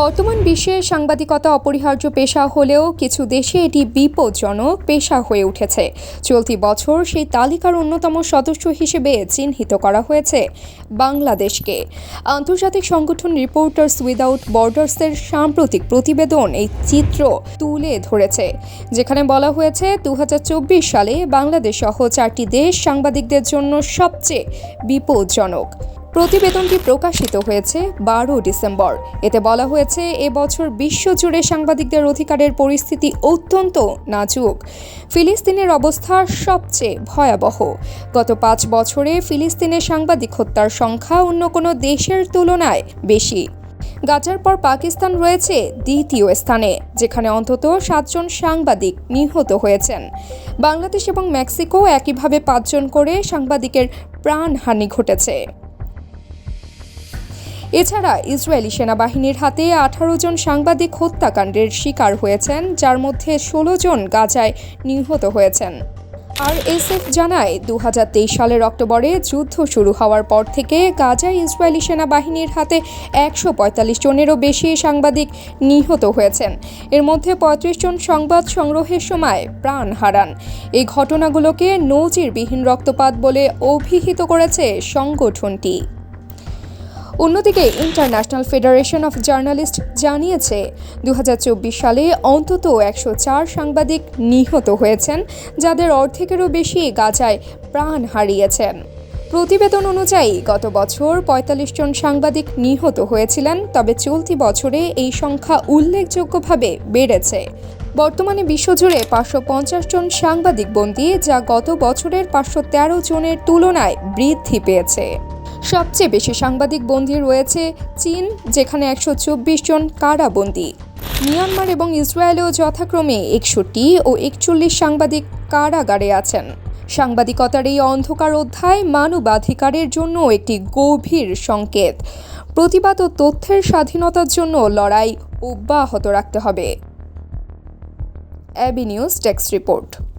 বর্তমান বিশ্বে সাংবাদিকতা অপরিহার্য পেশা হলেও কিছু দেশে এটি বিপজ্জনক পেশা হয়ে উঠেছে। চলতি বছর সেই তালিকার অন্যতম সদস্য হিসেবে চিহ্নিত করা হয়েছে বাংলাদেশকে। আন্তর্জাতিক সংগঠন রিপোর্টার্স উইদাউট বর্ডার্সের সাম্প্রতিক প্রতিবেদন এই চিত্র তুলে ধরেছে, যেখানে বলা হয়েছে দু হাজার চব্বিশ সালে বাংলাদেশ সহ চারটি দেশ সাংবাদিকদের জন্য সবচেয়ে বিপজ্জনক। প্রতিবেদনটি প্রকাশিত হয়েছে বারো ডিসেম্বর। এতে বলা হয়েছে এবছর বিশ্বজুড়ে সাংবাদিকদের অধিকারের পরিস্থিতি অত্যন্ত নাজুক। ফিলিস্তিনের অবস্থা সবচেয়ে ভয়াবহ। গত পাঁচ বছরে ফিলিস্তিনে সাংবাদিক হত্যার সংখ্যা অন্য কোনো দেশের তুলনায় বেশি। গাজার পর পাকিস্তান রয়েছে দ্বিতীয় স্থানে, যেখানে অন্তত সাতজন সাংবাদিক নিহত হয়েছেন। বাংলাদেশ এবং মেক্সিকো একইভাবে পাঁচজন করে সাংবাদিকের প্রাণহানি ঘটেছে। এছাড়া ইসরায়েলি সেনাবাহিনীর হাতে আঠারো জন সাংবাদিক হত্যাকাণ্ডের শিকার হয়েছেন, যার মধ্যে ষোলো জন গাজায় নিহত হয়েছেন। আর এসএফ জানায় দু হাজার তেইশ সালের অক্টোবরে যুদ্ধ শুরু হওয়ার পর থেকে গাজায় ইসরায়েলি সেনাবাহিনীর হাতে একশো পঁয়তাল্লিশ জনেরও বেশি সাংবাদিক নিহত হয়েছেন। এর মধ্যে পঁয়ত্রিশ জন সংবাদ সংগ্রহের সময় প্রাণ হারান। এই ঘটনাগুলোকে নজিরবিহীন রক্তপাত বলে অভিহিত করেছে সংগঠনটি। অন্যদিকে ইন্টারন্যাশনাল ফেডারেশন অফ জার্নালিস্ট জানিয়েছে দু হাজার চব্বিশ সালে অন্তত একশো চার সাংবাদিক নিহত হয়েছেন, যাদের অর্ধেকেরও বেশি গাজায় প্রাণ হারিয়েছেন। প্রতিবেদন অনুযায়ী, গত বছর ৪৫ জন সাংবাদিক নিহত হয়েছিলেন, তবে চলতি বছরে এই সংখ্যা উল্লেখযোগ্যভাবে বেড়েছে। বর্তমানে বিশ্বজুড়ে পাঁচশো পঞ্চাশ জন সাংবাদিক বন্দী, যা গত বছরের পাঁচশো তেরো জনের তুলনায় বৃদ্ধি পেয়েছে। সবচেয়ে বেশি সাংবাদিক বন্দী রয়েছে চীন, যেখানে একশো চব্বিশ জন কারাবন্দী মিয়ানমার এবং ইসরায়েলেও যথাক্রমে একষট্টি ও একচল্লিশ সাংবাদিক কারাগারে আছেন। সাংবাদিকতার এই অন্ধকার অধ্যায় মানবাধিকারের জন্য একটি গভীর সংকেত। প্রতিবাদ ও তথ্যের স্বাধীনতার জন্য লড়াই অব্যাহত রাখতে হবে। অ্যাবি নিউজ টেক্সট রিপোর্ট।